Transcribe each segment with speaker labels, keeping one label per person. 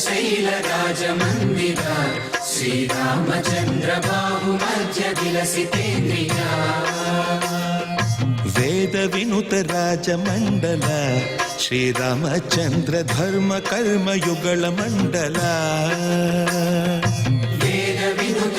Speaker 1: భద్రశైలరాజమందిర శ్రీరామచంద్ర బాహు మధ్య విలసితేంద్రియా
Speaker 2: వేద వినుత రాజమండల శ్రీరామచంద్ర ధర్మ కర్మయుగళ మండల.
Speaker 1: వేద వినుత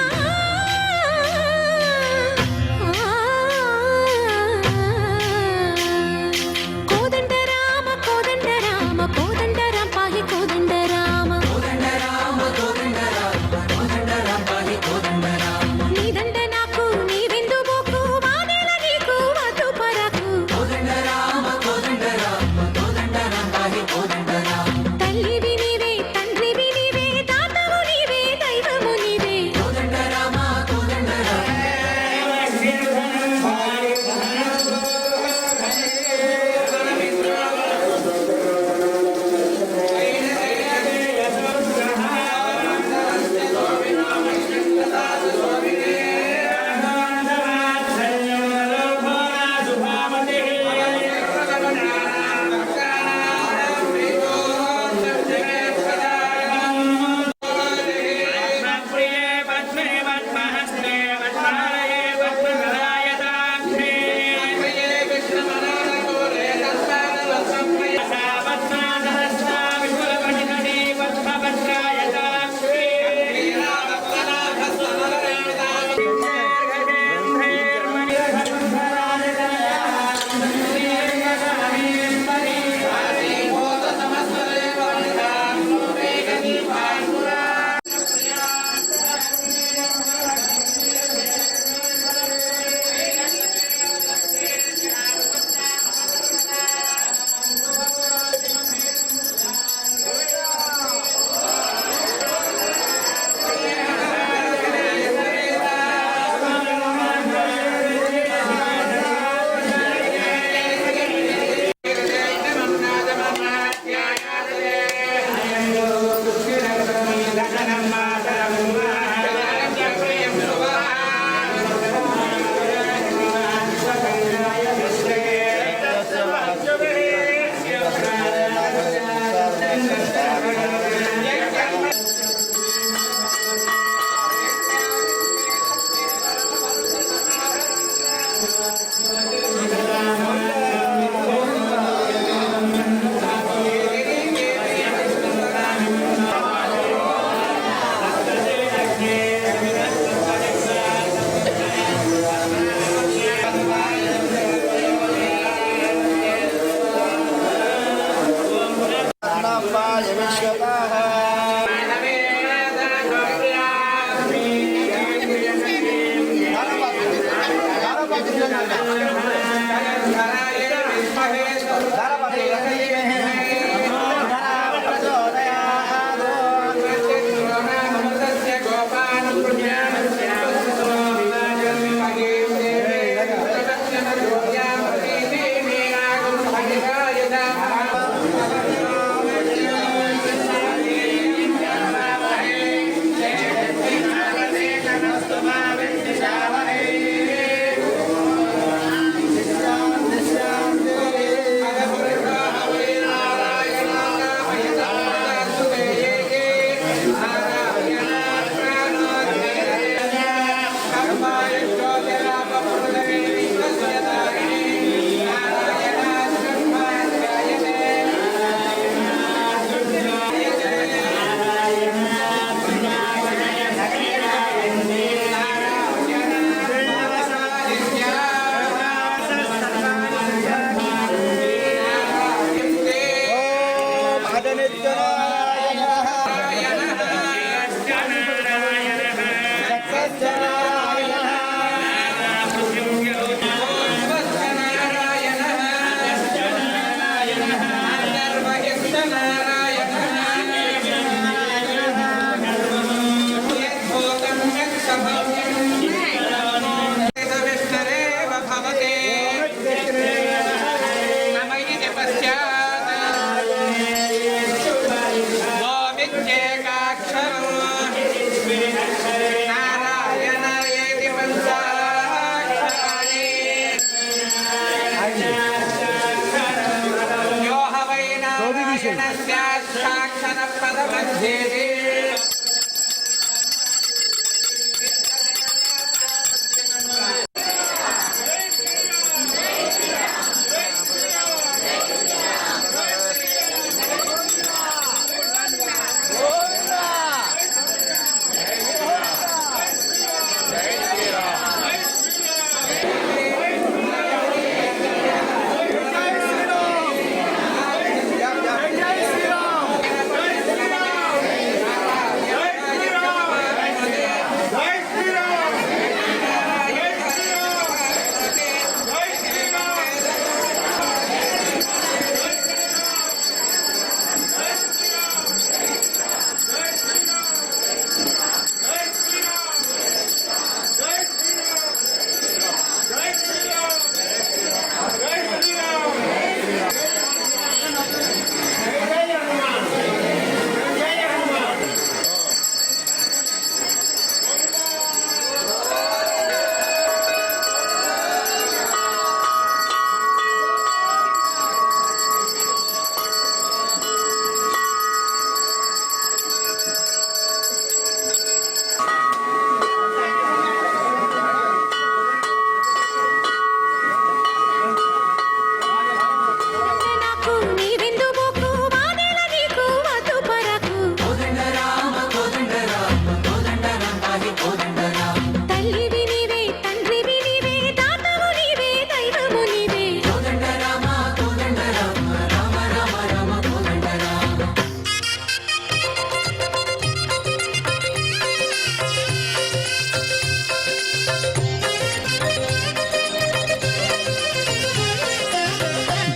Speaker 1: cảm ơn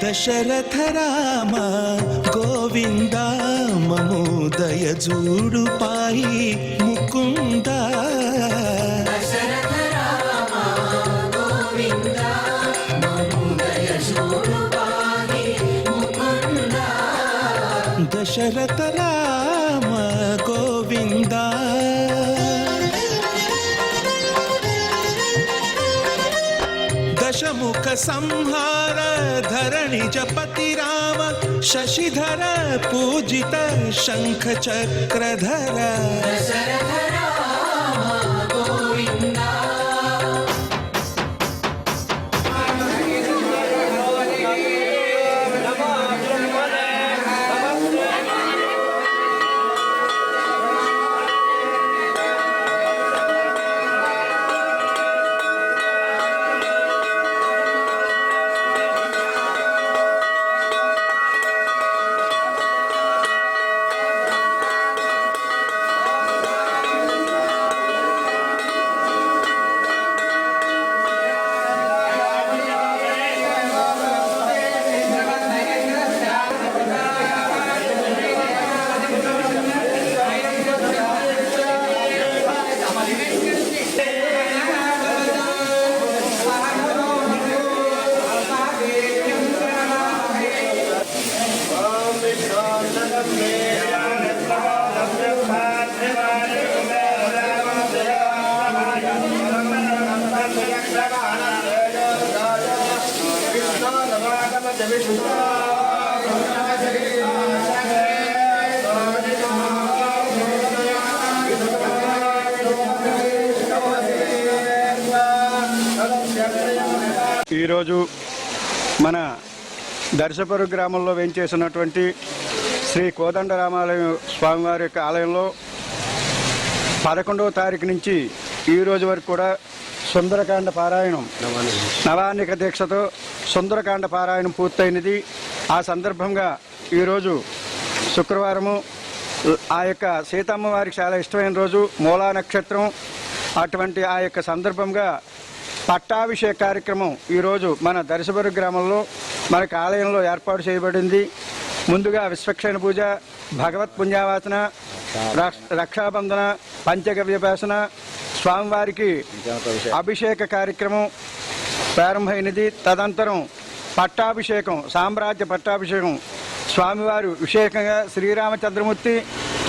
Speaker 2: దశరథ రామ గోవింద మమోదయ దయజూడు పాయి ముకుంద.
Speaker 1: దశరథ రామ ముకుంద
Speaker 2: దశరథ రామ दशमुख संहार धरणि जपति राम
Speaker 1: शशिधर पूजित शङ्खचक्रधर
Speaker 3: ఈరోజు మన దర్శపురు గ్రామంలో వెంచేసినటువంటి శ్రీ కోదండరామాలయం స్వామివారి యొక్క ఆలయంలో పదకొండవ తారీఖు నుంచి ఈ రోజు వరకు కూడా సుందరకాండ పారాయణం నవానిక దీక్షతో సుందరకాండ పారాయణం పూర్తయినది. ఆ సందర్భంగా ఈరోజు శుక్రవారము ఆ యొక్క సీతమ్మ వారికి చాలా ఇష్టమైన రోజు మూలా నక్షత్రం. అటువంటి ఆ యొక్క సందర్భంగా పట్టాభిషేక కార్యక్రమం ఈరోజు మన దర్శపుర గ్రామంలో మనకు ఆలయంలో ఏర్పాటు చేయబడింది. ముందుగా విశ్వక్షణ పూజ భగవత్ పుణ్యావాసన రక్ష- రక్షాబంధన పంచగవ్య వ్యాసన స్వామివారికి అభిషేక కార్యక్రమం ప్రారంభమైనది తదనంతరం పట్టాభిషేకం సామ్రాజ్య పట్టాభిషేకం స్వామివారు విశేషంగా శ్రీరామచంద్రమూర్తి.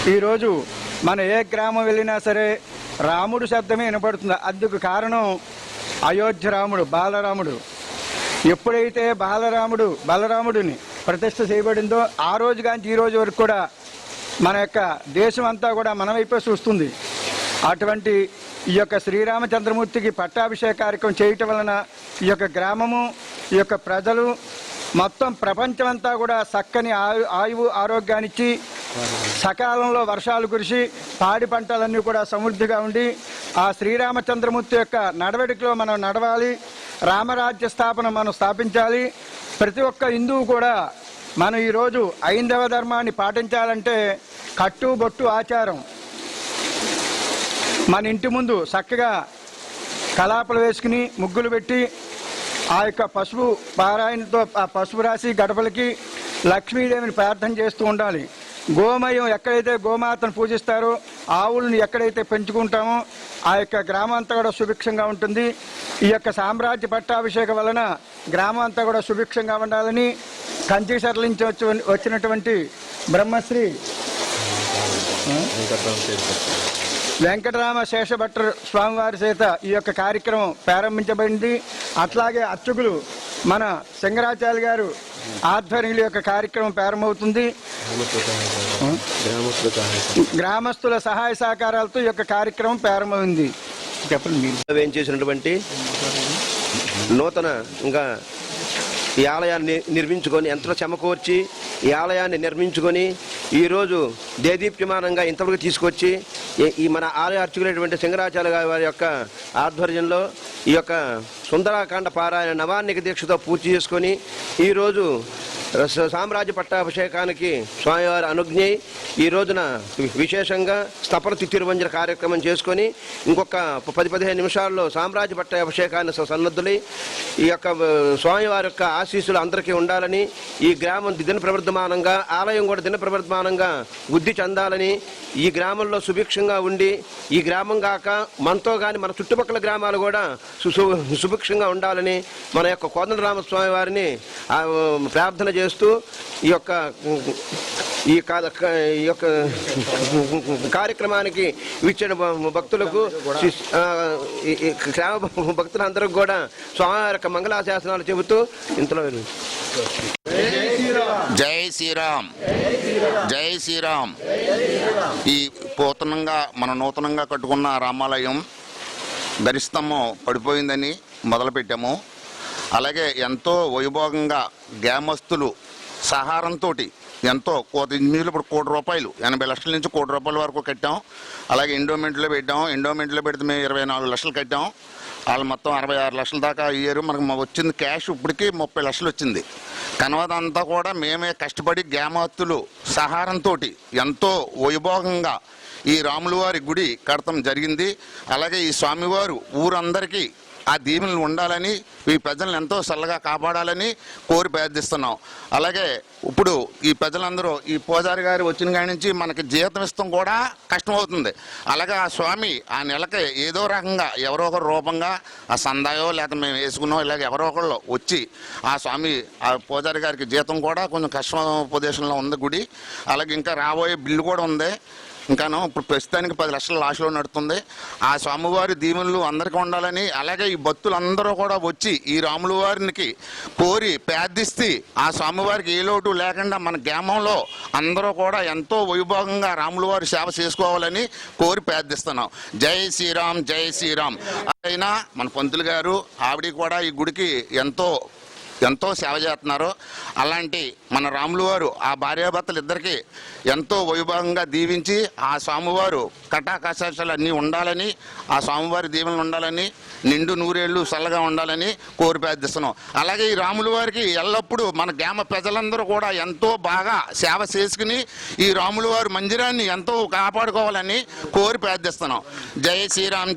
Speaker 3: ఈరోజు మన ఏ గ్రామం వెళ్ళినా సరే రాముడు శబ్దమే వినపడుతుంది. అందుకు కారణం అయోధ్య రాముడు బాలరాముడు. ఎప్పుడైతే బాలరాముడు బలరాముడిని ప్రతిష్ట చేయబడిందో ఆ రోజు కానీ ఈ రోజు వరకు కూడా మన యొక్క దేశం అంతా కూడా మన వైపే చూస్తుంది. అటువంటి ఈ యొక్క శ్రీరామచంద్రమూర్తికి పట్టాభిషేక కార్యక్రమం చేయటం వలన ఈ యొక్క గ్రామము ఈ యొక్క ప్రజలు మొత్తం ప్రపంచం అంతా కూడా చక్కని ఆయు ఆయువు ఆరోగ్యాన్నిచ్చి సకాలంలో వర్షాలు కురిసి పాడి పంటలన్నీ కూడా సమృద్ధిగా ఉండి ఆ శ్రీరామచంద్రమూర్తి యొక్క నడవడికలో మనం నడవాలి రామరాజ్య స్థాపన మనం స్థాపించాలి. ప్రతి ఒక్క హిందువు కూడా మనం ఈరోజు ఐందవ ధర్మాన్ని పాటించాలంటే కట్టు బొట్టు ఆచారం. మన ఇంటి ముందు చక్కగా కలాపలు వేసుకుని ముగ్గులు పెట్టి ఆ యొక్క పసుపు పారాయణతో ఆ పసుపు రాసి గడపలకి లక్ష్మీదేవిని ప్రార్థన చేస్తూ ఉండాలి. గోమయం ఎక్కడైతే గోమాతను పూజిస్తారో ఆవులను ఎక్కడైతే పెంచుకుంటామో ఆ యొక్క గ్రామం అంతా కూడా సుభిక్షంగా ఉంటుంది. ఈ యొక్క సామ్రాజ్య పట్టాభిషేకం వలన గ్రామం అంతా కూడా సుభిక్షంగా ఉండాలని కంచి సరళించి వచ్చి వచ్చినటువంటి బ్రహ్మశ్రీ వెంకటరామ శేషభట్టర్ స్వామివారి చేత ఈ యొక్క కార్యక్రమం ప్రారంభించబడింది. అట్లాగే అర్చకులు మన సింగరాచార్య గారు ఆధ్వర్యంలో యొక్క కార్యక్రమం ప్రారంభమవుతుంది. గ్రామస్తుల సహాయ సహకారాలతో ఈ యొక్క కార్యక్రమం ప్రారంభమైంది. చెప్పండి మీరు.
Speaker 4: చేసినటువంటి నూతన ఇంకా ఈ ఆలయాన్ని నిర్మించుకొని ఎంతో చెమకూర్చి ఈ ఆలయాన్ని నిర్మించుకొని ఈరోజు దేదీప్యమానంగా ఇంతవరకు తీసుకొచ్చి ఈ- మన ఆలయ అర్చకులైనటువంటి సింగరాచార్య గారి వారి యొక్క ఆధ్వర్యంలో ఈ యొక్క సుందరాకాండ పారాయణ నవాన్నిక దీక్షతో పూర్తి చేసుకొని ఈరోజు సామ్రాజ్య పట్టాభిషేకానికి స్వామివారి అనుజ్ఞ ఈ రోజున విశేషంగా స్థపన తిరువంజన కార్యక్రమం చేసుకొని ఇంకొక పది పదిహేను నిమిషాల్లో సామ్రాజ్య పట్టాభిషేకాన్ని స- సన్నద్ధులై ఈ యొక్క స్వామివారి యొక్క ఆశీస్సులు అందరికీ ఉండాలని ఈ గ్రామం దిన ప్రవర్ధమానంగా ఆలయం కూడా దిన ప్రవర్ధమానంగా వృద్ధి చెందాలని ఈ గ్రామంలో సుభిక్షంగా ఉండి ఈ గ్రామం కాక మనతో కానీ మన చుట్టుపక్కల గ్రామాలు కూడా సుభిక్షంగా ఉండాలని మన యొక్క కోదండరామస్వామి వారిని ప్రార్థన చేస్తూ ఈ యొక్క ఈ క- ఈ యొక్క కార్యక్రమానికి ఇచ్చిన భక్తులకు శిస్- భక్తులందరికీ కూడా స్వామివారి యొక్క మంగళాశాసనాలు చెబుతూ ఇంతలో
Speaker 5: జై శ్రీరామ్. జై శ్రీరామ్. ఈ పూతనంగా మన నూతనంగా కట్టుకున్న రామాలయం ధరిస్తంభం పడిపోయిందని మొదలుపెట్టాము. అలాగే ఎంతో వైభోగంగా గ్రామస్తులు సహారంతో ఎంతో కోటి మీరు ఇప్పుడు కోటి రూపాయలు ఎనభై లక్షల నుంచి కోటి రూపాయల వరకు కట్టాం. అలాగే ఎండోమెంట్లో పెట్టాం. ఎండోమెంట్లో పెడితే మేము ఇరవై నాలుగు లక్షలు కట్టాం. వాళ్ళు మొత్తం అరవై ఆరు లక్షల దాకా అయ్యారు. మనకు వచ్చింది క్యాష్ ఇప్పటికి ముప్పై లక్షలు వచ్చింది. కనవదంతా కూడా మేమే కష్టపడి గ్రామస్తులు సహారంతో ఎంతో వైభోగంగా ఈ రాములవారి గుడి కడతం జరిగింది. అలాగే ఈ స్వామివారు ఊరందరికీ ఆ దీవెనలు ఉండాలని ఈ ప్రజలను ఎంతో చల్లగా కాపాడాలని కోరి ప్రార్థిస్తున్నాం. అలాగే ఇప్పుడు ఈ ప్రజలందరూ ఈ పూజారి గారు వచ్చిన కాడి నుంచి మనకి జీతం ఇస్తాం కూడా కష్టమవుతుంది. అలాగే ఆ స్వామి ఆ నెలకి ఏదో రకంగా ఎవరో ఒకరు రూపంగా ఆ సందాయో లేక మేము వేసుకున్నాం ఇలాగ ఎవరో ఒకళ్ళు వచ్చి ఆ స్వామి ఆ పూజారి గారికి జీతం కూడా కొంచెం కష్టం ప్రదేశంలో ఉంది గుడి. అలాగే ఇంకా రాబోయే బిల్లు కూడా ఉంది. ఇంకాను ఇప్పుడు ప్రస్తుతానికి పది లక్షల లాస్లో నడుతుంది. ఆ స్వామివారి దీవెనలు అందరికీ ఉండాలని అలాగే ఈ భక్తులందరూ కూడా వచ్చి ఈ రాముల వారికి కోరి ప్రార్థిస్తే ఆ స్వామివారికి ఏ లోటు లేకుండా మన గ్రామంలో అందరూ కూడా ఎంతో వైభోగంగా రాముల వారి సేవ చేసుకోవాలని కోరి ప్రార్థిస్తున్నాం. జై శ్రీరామ్ జై శ్రీరామ్. అయినా మన పంతులు గారు ఆవిడ కూడా ఈ గుడికి ఎంతో ఎంతో సేవ చేస్తున్నారు అలాంటి మన రాములు వారు ఆ భార్యాభర్తలు ఇద్దరికి ఎంతో వైభవంగా దీవించి ఆ స్వామివారు కటాకాశాలు అన్నీ ఉండాలని ఆ స్వామివారి దీవెనలు ఉండాలని నిండు నూరేళ్ళు చల్లగా ఉండాలని కోరి ప్రార్థిస్తున్నాం. అలాగే ఈ రాములు వారికి ఎల్లప్పుడూ మన గ్రామ ప్రజలందరూ కూడా ఎంతో బాగా సేవ చేసుకుని ఈ రాములు వారి మందిరాన్ని ఎంతో కాపాడుకోవాలని కోరి ప్రార్థిస్తున్నాం. జై శ్రీరామ్